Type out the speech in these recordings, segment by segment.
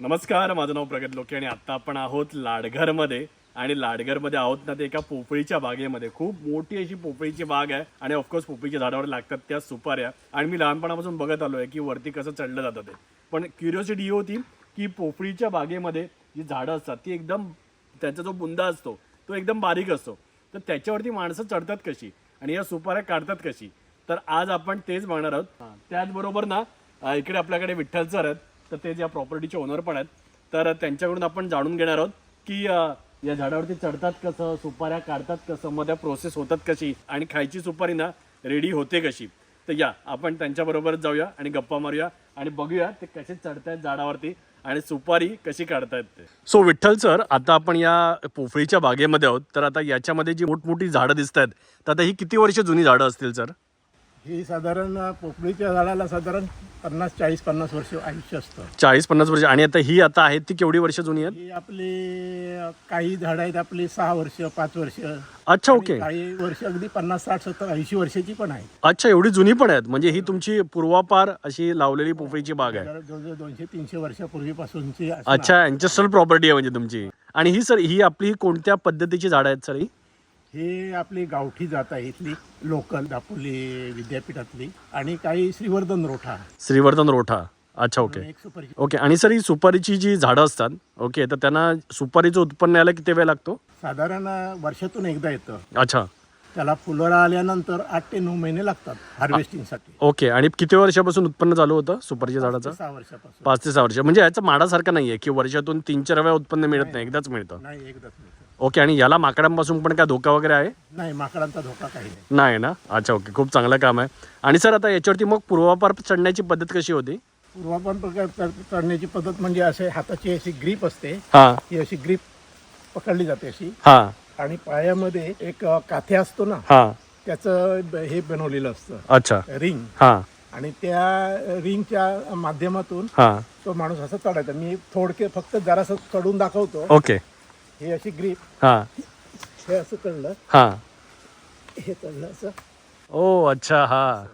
नमस्कार माझं नाव प्रगत लोके आणि आत्ता आपण आहोत लाडघरमध्ये. आणि लाडघरमध्ये आहोत ना ते एका पोपळीच्या बागेमध्ये. खूप मोठी अशी पोपळीची बाग आहे आणि ऑफकोर्स पोपळीच्या झाडावर लागतात त्या सुपाऱ्या आणि मी लहानपणापासून बघत आलो आहे की वरती कसं चढलं जातं ते. पण क्युरिओसिटी ही होती की पोपळीच्या बागेमध्ये जी झाडं असतात ती एकदम त्यांचा जो बुंदा असतो तो एकदम बारीक असतो. तर त्याच्यावरती माणसं चढतात कशी? आणि या सुपाऱ्या काढतात कशी? तर आज आपण तेच बघणार आहोत. त्याचबरोबर ना इकडे आपल्याकडे विठ्ठल सर आहेत. तर ते या प्रॉपर्टीचे ओनर पण आहेत तर त्यांच्याकडून आपण जाणून घेणार आहोत की या झाडावरती चढतात कसं सुपाऱ्या काढतात कसं मग त्या प्रोसेस होतात कशी आणि खायची सुपारी ना रेडी होते कशी. तर या आपण त्यांच्याबरोबरच जाऊया आणि गप्पा मारूया आणि बघूया ते कसे चढतायत झाडावरती आणि सुपारी कशी काढतायत ते. सो विठ्ठल सर आता आपण या पोफळीच्या बागेमध्ये आहोत. तर आता याच्यामध्ये जी मोठमोठी झाडं दिसत आहेत तर आता ही किती वर्ष जुनी झाडं असतील सर ही साधारण पोपळीच्या झाडाला साधारण पन्नास चाळीस पन्नास वर्ष आयुष्य असतं. चाळीस पन्नास वर्ष. आणि आता ही आता आहेत ती केवढी वर्ष जुनी आहेत? ही आपली अ, काही झाडं आहेत आपली सहा वर्ष पाच वर्ष. अच्छा ओके. काही वर्ष अगदी पन्नास साठ सत्तर ऐंशी वर्षाची पण आहेत. अच्छा एवढी जुनी पण आहेत. म्हणजे ही तुमची पूर्वापार अशी लावलेली पोफळीची बाग आहे. जवळजवळ दोनशे तीनशे वर्षापूर्वीपासूनची असणार. अच्छा अँचेस्ट्रल प्रॉपर्टी आहे म्हणजे तुमची. आणि ही सर ही आपली कोणत्या पद्धतीची झाडं आहेत सर ही? ही आपली गावठी जात आहे इथली लोकल दापोली विद्यापीठातली. आणि काही श्रीवर्धन रोठा. श्रीवर्धन रोठा. अच्छा ओके एक सुपर. ओके आणि सर ही सुपारीची जी झाडं असतात ओके तर त्यांना सुपारीचं उत्पन्न यायला किती वेळ लागतो? साधारण वर्षातून एकदा येतं. अच्छा. त्याला फुलं आल्यानंतर आठ ते नऊ महिने लागतात हार्वेस्टिंगसाठी. ओके आणि किती वर्षापासून उत्पन्न चालू होतं सुपारीच्या झाडाचं? सहा वर्षापासून. पाच ते सहा वर्ष. म्हणजे याचं माडासारखं नाहीये की वर्षातून तीन चार वेळा उत्पन्न मिळत नाही एकदाच मिळतं. नाही एकदाच मिळतं. ओके आणि याला माकडांपासून पण काय धोका वगैरे आहे? नाही माकडांचा धोका काही नाही. नाही ना? अच्छा ओके खूप चांगलं काम आहे. आणि सर आता याच्यावरती मग पूर्वापार चढण्याची पद्धत कशी होती? पूर्वापार प्रकार चढ- चढण्याची पद्धत म्हणजे असे हाताची अशी ग्रीप असते. हा. ही अशी ग्रीप पकडली जाते अशी. हा. आणि पायामध्ये एक अ, काथे असतो ना? हा. त्याचं ब- हे बनवलेलं असतं. अच्छा. रिंग. हा. आणि त्या रिंगच्या माध्यमातून हा. तो माणूस असं चढायचा. मी थोडके फक्त जरासं चढून दाखवतो. ओके. हे अशी ग्रीप. हा. हे असं चढलं. हा. हे चढलं असं. ओ अच्छा हा.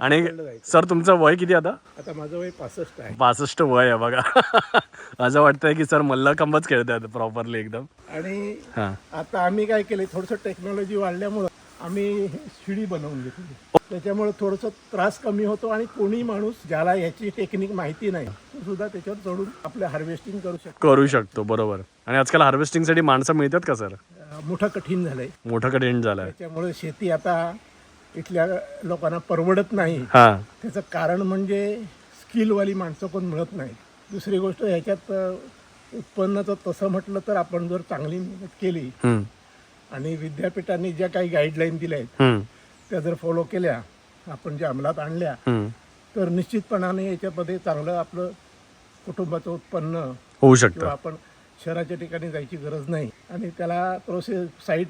आणि सर तुमचं वय किती आता? आता माझं वय पासष्ट आहे. पासष्ट वय आहे बघा. असं वाटतंय की सर मल्लखांबच खेळतात प्रॉपरली एकदम. आणि हा. आता आम्ही काय केले थोडंसं टेक्नॉलॉजी वाढल्यामुळं आम्ही शिडी बनवून घेतली. त्याच्यामुळे थोडंसं त्रास कमी होतो आणि कोणी माणूस ज्याला याची टेक्निक माहिती नाही तो सुद्धा त्याच्यावर चढून आपलं हार्वेस्टिंग करू शकतो. करू शकतो बरोबर. आणि आजकाल हार्वेस्टिंगसाठी माणसं मिळतात का सर? मोठं कठीण झालंय. मोठं कठीण झालंय. त्याच्यामुळे शेती आता इथल्या लोकांना परवडत नाही. हा. त्याचं कारण म्हणजे स्किलवाली माणसं पण मिळत नाही दुसरी गोष्ट ह्याच्यात उत्पन्नाचं तसं म्हटलं तर आपण जर चांगली मेहनत केली हम्म. आणि विद्यापीठांनी ज्या काही गाईडलाईन दिल्या आहेत हम्म. त्या जर फॉलो केल्या आपण ज्या अंमलात आणल्या हम्म. तर निश्चितपणाने याच्यामध्ये चांगलं आपलं कुटुंबाचं उत्पन्न होऊ किंवा शकतं आपण शहराच्या ठिकाणी जायची गरज नाही. आणि त्याला प्रोसेस साईड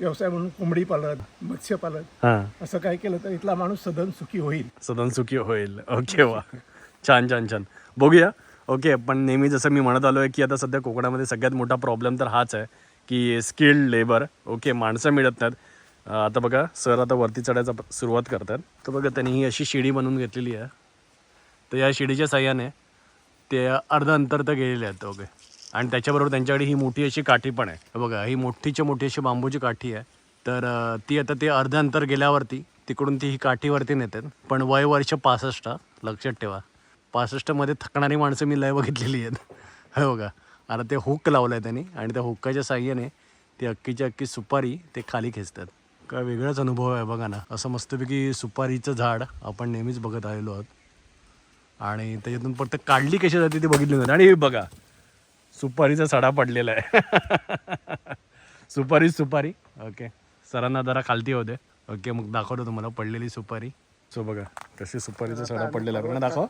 व्यवसाय म्हणून कोंबडी पालन मत्स्यपालन हा. असं काय केलं तर इथला माणूस सदन सुखी होईल. सदन सुखी होईल. ओके वा. छान छान छान. बघूया. ओके पण नेहमी जसं मी म्हणत आलो आहे की आता सध्या कोकणामध्ये सगळ्यात मोठा प्रॉब्लेम तर हाच आहे की स्किल्ड लेबर ओके माणसं मिळत नाहीत. अं, आता बघा सर आता वरती चढायचा प- सुरुवात करतात. तर बघा त्यांनी ही अशी शिडी बनवून घेतलेली आहे. तर या शिडीच्या साह्याने ते अर्ध अंतर तर गेलेले आहेत ओके. आणि त्याच्याबरोबर त्यांच्याकडे ही मोठी अशी काठी पण आहे. बघा ही मोठीच्या मोठी अशी बांबूची काठी आहे. तर ती आता ते अर्ध अंतर गेल्यावरती तिकडून ती ही काठीवरती नेतात. पण वय वर्ष पासष्ट लक्षात ठेवा. पासष्टमध्ये थकणारी माणसं मी लय बघितलेली आहेत. हे बघा आता ते हुक लावलं आहे त्यांनी आणि त्या हुक्काच्या साह्याने ती अक्कीच्या अक्की सुपारी ते खाली खेचतात. काय वेगळाच अनुभव आहे बघा ना. असं मस्तपैकी सुपारीचं झाड आपण नेहमीच बघत आलेलो आहोत. आणि त्याच्यातून फक्त काढली कशी जाते ती बघितली नव्हती आणि बघा सुपारीचा सडा पडलेला आहे. सुपारी सुपारी. ओके सरांना जरा खालती होते ओके मग दाखवतो तुम्हाला पडलेली सुपारी. सो बघा कशी सुपारीचा सडा पडलेला आहे. दाखव.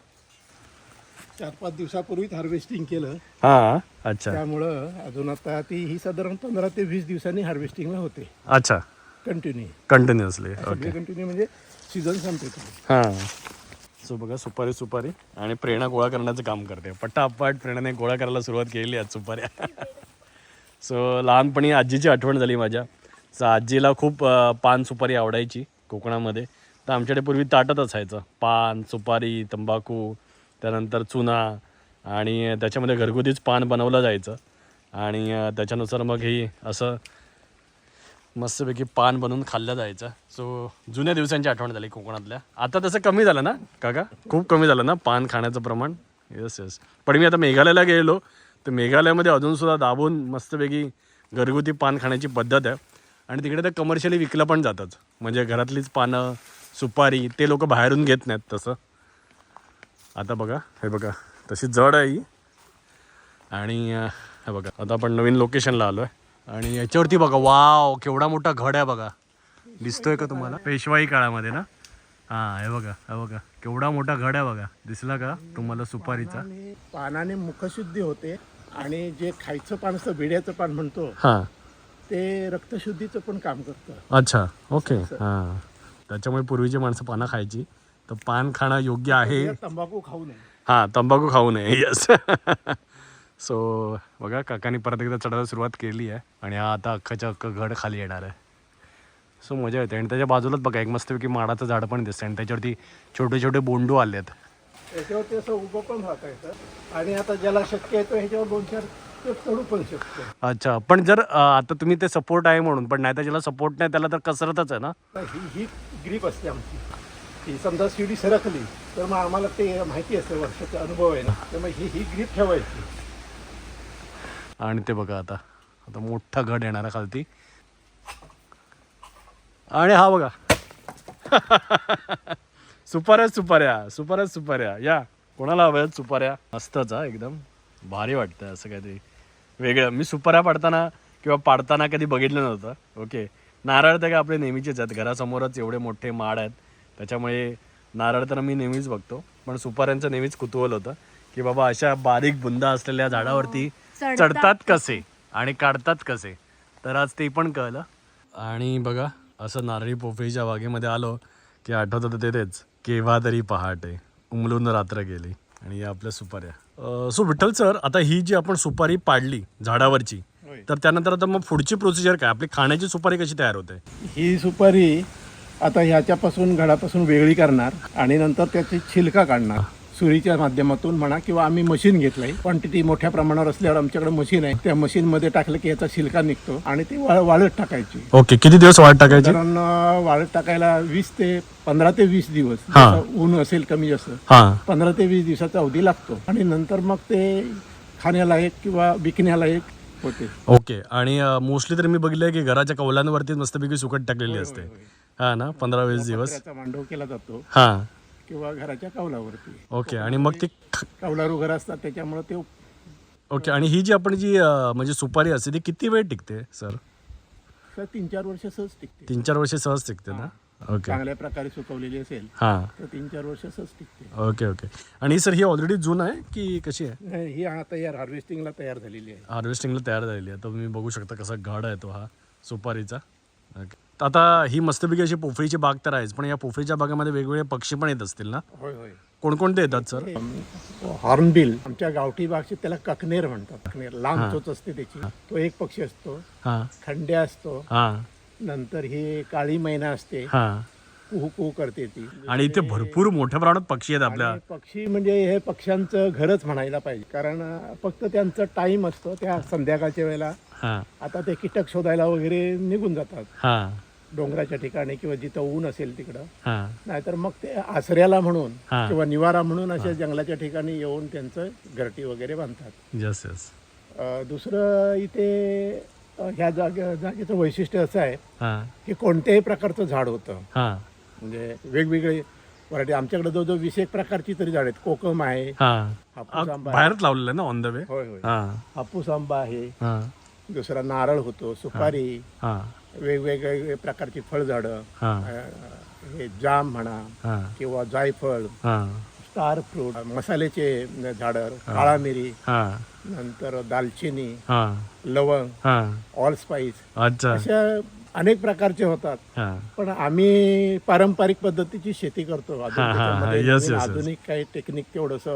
चार पाच दिवसापूर्वीच हार्वेस्टिंग केलं. हां अच्छा. त्यामुळं अजून आता ती ही साधारण पंधरा ते वीस दिवसांनी हार्वेस्टिंगला होते. अच्छा. कंटिन्यू कंटिन्युअसली ओके कंटिन्यू म्हणजे सीझन संपते. हां. सो बघा सुपारी सुपारी. आणि प्रेरणा गोळा करण्याचं काम करते. पट्टापट प्रेरणाने गोळा करायला सुरुवात केलेली आहे सुपाऱ्या. सो लहानपणी आजीची आठवण झाली माझ्या. सो आजीला खूप पान सुपारी आवडायची कोकणामध्ये. तर आमच्याकडे पूर्वी ताटत असायचं. पान सुपारी तंबाखू त्यानंतर चुना आणि त्याच्यामध्ये घरगुतीच पान बनवलं जायचं. आणि त्याच्यानुसार मग ही असं मस्तपैकी पान बनवून खाल्लं जायचं. सो जुन्या दिवसांची आठवण झाली कोकणातल्या. आता तसं कमी झालं ना काका? खूप कमी झालं ना पान खाण्याचं प्रमाण? येस येस पण मी आता मेघालयाला गेलो तर मेघालयामध्ये अजूनसुद्धा दाबून मस्तपैकी घरगुती पान खाण्याची पद्धत आहे. आणि तिकडे ते कमर्शियली विकलं पण जातात. म्हणजे घरातलीच पानं सुपारी ते लोक बाहेरून घेत नाहीत तसं. आता बघा हे बघा. तशी जड आहे ही. आणि हे बघा. आता आपण नवीन लोकेशनला आलो आहे आणि याच्यावरती बघा वाव केवढा मोठा घड आहे बघा. दिसतोय का तुम्हाला? पेशवाई काळामध्ये ना? हां हे बघा हे बघा. केवढा मोठा घड आहे बघा. दिसला का तुम्हाला सुपारीचा? पानाने मुखशुद्धी होते आणि जे खायचं पान असतं विड्याचं पान म्हणतो हां. ते रक्तशुद्धीचं पण काम करतं. अच्छा ओके. हां. त्याच्यामुळे पूर्वीची माणसं पानं खायची. तर पान खाणं योग्य आहे. तंबाखू खाऊ नये. हां तंबाखू खाऊ नये. येस सो बघा काकानी परत एकदा चढायला सुरुवात केली आहे आणि हा आता अख्खाच्या अख्खं घड खाली येणार आहे. सो मजा येते. आणि त्याच्या बाजूलाच बघा एक मस्तपैकी माडाचं झाड पण दिसतं आणि त्याच्यावरती छोटे छोटे बोंडू आले आहेत त्याच्यावरती असं उभं पण राहता येतं आणि आता ज्याला शक्य आहे तो ह्याच्यावर दोन चार चढू पण शकतो अच्छा पण जर आता तुम्ही ते सपोर्ट आहे म्हणून पण नाही तर ज्याला सपोर्ट नाही त्याला तर कसरतच आहे ना? ही ही ग्रीप असते आमची. ही समजा शिडी सरकली तर मग आम्हाला ते माहिती असते वर्षाचा अनुभव आहे ना. तर मग ही ही ग्रीप ठेवायची. आणि ते बघा आता. आता मोठा घड येणार आहे खालती. आणि हा बघा. सुपाऱ्या सुपाऱ्या सुपाऱ्या सुपाऱ्या. या. कोणाला हव्या सुपाऱ्या? मस्तच हा एकदम भारी वाटतं असं काहीतरी. वेगळं. मी सुपाऱ्या पाडताना किंवा पाडताना कधी बघितलं नव्हतं. ओके. नारळ तर काय आपले नेहमीचेच आहेत. घरासमोरच एवढे मोठे माड आहेत. त्याच्यामुळे नारळ तर मी नेहमीच बघतो. पण सुपाऱ्यांचं नेहमीच कुतूहल होतं की बाबा अशा बारीक बुंदा असलेल्या झाडावरती चढतात कसे? आणि काढतात कसे? तर आज ते पण कळलं. आणि बघा असं नारळी पोफळीच्या बागेमध्ये आलो की आठवत होतं ते तेच केव्हा तरी पहाटे उमलून रात्र गेली. आणि या आपल्या सुपाऱ्या. सो विठ्ठल सर आता ही जी आपण सुपारी पाडली झाडावरची. तर त्यानंतर आता मग पुढची प्रोसिजर काय? आपली खाण्याची सुपारी कशी तयार होते? ही सुपारी आता ह्याच्यापासून घडापासून वेगळी करणार आणि नंतर त्याची छिलका काढणार. सुरीच्या माध्यमातून म्हणा किंवा आम्ही मशीन घेतलंय. क्वांटिटी मोठ्या प्रमाणावर असल्यावर आमच्याकडे मशीन आहे. त्या मशीन मध्ये टाकलं की याचा छिलका निघतो आणि ती वा- वाळत टाकायची. ओके किती दिवस वाट टाकायची? कारण अं, वाळत टाकायला वीस ते पंधरा ते वीस दिवस. हा. जसं ऊन असेल कमी जास्त हां. पंधरा ते वीस दिवसाचा अवधी लागतो. आणि नंतर मग ते खाण्यालायक किंवा विकण्यालायक होते. ओके आणि मोस्टली तर मी बघितलंय की घराच्या कौलांवरती मस्तपैकी सुकट टाकलेली असते. हा ना पंधरा वीस दिवस. त्याचा मांडव केला जातो. हां. किंवा घराच्या कौलावरती ओके आणि मग ती कौलारू घर असतात त्याच्यामुळे ते ओके आणि ही जी आपण जी अं, म्हणजे सुपारी असते ती किती वेळ टिकते सर? सर तीन चार वर्ष सहज टिकते. तीन चार वर्षे सहज टिकते ना? ओके. चांगल्या प्रकारे सुकवलेली असेल हां. तर तीन चार वर्ष सहज टिकते. Okay okay. आणि सर ही ऑलरेडी जून आहे की कशी आहे? नाही, ही आता तयार हार्वेस्टिंगला तयार झालेली आहे. हार्वेस्टिंगला तयार झालेली आहे. तर तुम्ही बघू शकता कसा घड आहे तो हा सुपारीचा. आता ही मस्तपैकी अशी पोफळीची बाग तर आहेच पण या पोफळीच्या बागेमध्ये वेगवेगळे पक्षी पण येत असतील ना? होय होय. कोणकोणते येतात सर? हॉर्नबिल आमच्या गावठी भाषेत त्याला ककनेर म्हणतात. ककनेर लांब चोच असते त्याची. तो एक पक्षी असतो. खंड्या असतो. नंतर ही काळी मैना असते. हां कुहू करते ती. आणि इथे भरपूर मोठ्या प्रमाणात पक्षी आहेत आपल्या. पक्षी म्हणजे हे पक्ष्यांचं घरच म्हणायला पाहिजे. कारण फक्त त्यांचा टाइम असतो त्या संध्याकाळच्या वेळेला. हां. आता ते कीटक शोधायला वगैरे निघून जातात. हां. डोंगराच्या ठिकाणी किंवा जिथं ऊन असेल तिकडं. हां. नाहीतर मग ते आसऱ्याला म्हणून हा. किंवा निवारा म्हणून अशा जंगलाच्या ठिकाणी येऊन त्यांचं घरटी वगैरे बांधतात. Yes yes. अं, दुसरं इथे अं, ह्या जागे जागेचं वैशिष्ट्य असं आहे हां. की कोणत्याही प्रकारचं झाड होतं. हां. म्हणजे वेगवेगळे व्हरायटी आमच्याकडे जवळजवळ वीस एक प्रकारची तरी झाड आहेत. कोकम आहे हां. हापूस आंबा आहे. बाहेरच लावलेलं ना ऑन द वे होय होय. हां. हापूस आंबा आहे. हां. दुसरा नारळ होतो सुपारी हां. वेगवेगळे प्रकारची फळझाडं हां. अं, हे जाम म्हणा हां. किंवा जायफळ हां. स्टार फ्रूट मसाल्याचे झाडं काळा मिरी हां. नंतर दालचिनी हां. लवंग हां. ऑल स्पाइस अच्छा. अशा अनेक प्रकारचे होतात. हां. पण आम्ही पारंपरिक पद्धतीची शेती करतो. अजून हा, हा, हा. त्याच्यामध्ये Yes, नवीन yes, yes. आधुनिक काही टेक्निक तेवढंस.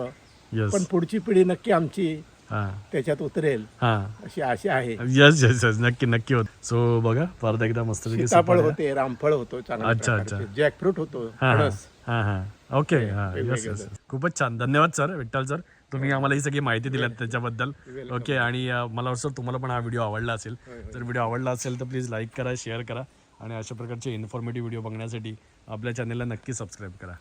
यस पण पुढची पिढी नक्की आमची हां. त्याच्यात उतरेल. हां. अशी आशा आहे. यस यस यस नक्की नक्की होत. सो बघा परत एकदा मस्त सीताफळ होते रामफळ होतो चांगल्या अच्छा, प्रकारचे. अच्छा. जॅकफ्रूट होतो हां फणस. हां हां. ओके हां. यस वेगवेगळे. यस खूपच छान. धन्यवाद सर विठ्ठल सर तुम्ही आम्हाला ही सगळी माहिती दिल्यात त्याच्याबद्दल. ओके आणि मला वाटतं तुम्हाला पण हा व्हिडिओ आवडला असेल. जर व्हिडिओ आवडला असेल तर प्लीज लाईक करा शेअर करा आणि अशा प्रकारचे इन्फॉर्मेटिव्ह व्हिडिओ बघण्यासाठी आपल्या चॅनलला नक्की सबस्क्राईब करा.